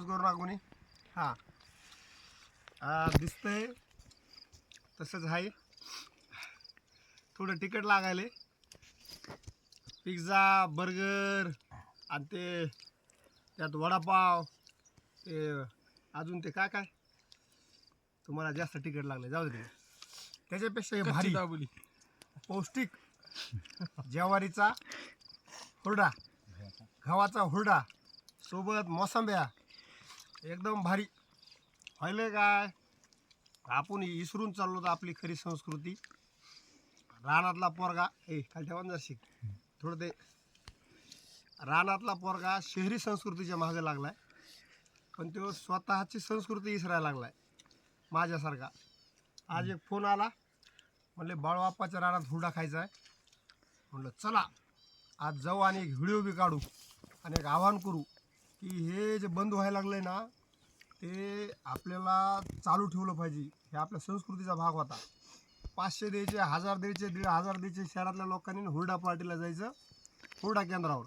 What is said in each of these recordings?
नासपूस करू हां. हा, दिसतंय. तसंच आहे. थोडं तिकट लागायले पिझ्झा बर्गर आणि ते त्यात वडापाव ते अजून ते काय काय? तुम्हाला जास्त तिकट लागले जाऊ दे त्याच्यापेक्षा हे भारी. दाबोली. पौष्टिक ज्वारीचा हुरडा. गव्हाचा हुरडा. सोबत मोसंब्या. एकदम भारी. व्हायलं काय? आपण इसरून चाललो तर आपली खरी संस्कृती. रानातला पोरगा ए काल ठेवा ना शिक थोडं ते. रानातला पोरगा शहरी संस्कृतीच्या मागे लागलाय. पण तो स्वतःची संस्कृती विसरायला लागलाय. माझ्यासारखा. आज एक फोन आला. म्हणले बाळवाप्पाच्या रानात हुरडा खायचा आहे म्हणलं चला आज जाऊ आणि एक व्हिडिओ बी काढू आणि एक आवाहन करू. की हे जे बंद व्हायला लागलं आहे ना ते आपल्याला चालू ठेवलं पाहिजे. हे आपल्या संस्कृतीचा भाग होता. पाचशे द्यायचे हजार द्यायचे दीड हजार द्यायचे शहरातल्या लोकांनी हुरडा पार्टीला जायचं हुरडा केंद्रावर.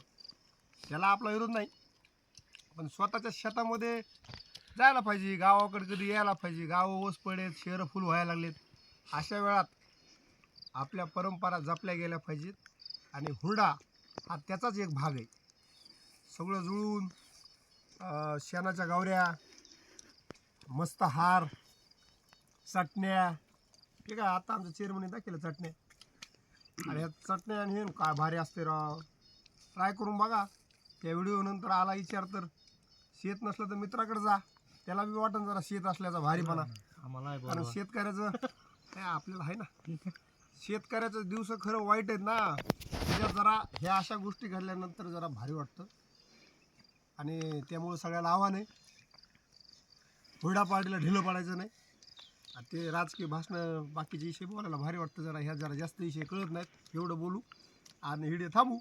त्याला आपला विरोध नाही. पण स्वतःच्या शेतामध्ये जायला पाहिजे. गावाकडे कधी यायला पाहिजे. गावं ओस पडेत शहरं फुल व्हायला लागलेत. अशा वेळात आपल्या परंपरा जपल्या गेल्या पाहिजेत. आणि हुरडा हा त्याचाच एक भाग आहे. सगळं जुळून शेणाच्या गावऱ्या मस्त हार चटण्या. ठीक आहे आता आमच्या चेअरमनी दाखवलं चटण्या. आणि ह्या चटण्या आणि हे काय भारी असते राव. ट्राय करून बघा. त्या व्हिडिओ नंतर आला विचार तर. शेत नसलं तर मित्राकडे जा. त्याला बी वाटन जरा शेत असल्याचा भारीपणा. आम्हाला कारण शेतकऱ्याचं काय आपल्याला आहे ना. शेतकऱ्याचं दिवस खरं वाईट आहेत ना. त्याच्यात जरा ह्या अशा गोष्टी घडल्यानंतर जरा भारी वाटतं. आणि त्यामुळं सगळ्याला आव्हान आहे. हुरडा पार्टीला ढिलं पाडायचं नाही. आणि ते राजकीय भाषणं बाकीचे विषय बोलायला भारी वाटतं जरा. ह्या जरा जास्त विषय कळत नाहीत. एवढं बोलू. आणि हिडे थांबू.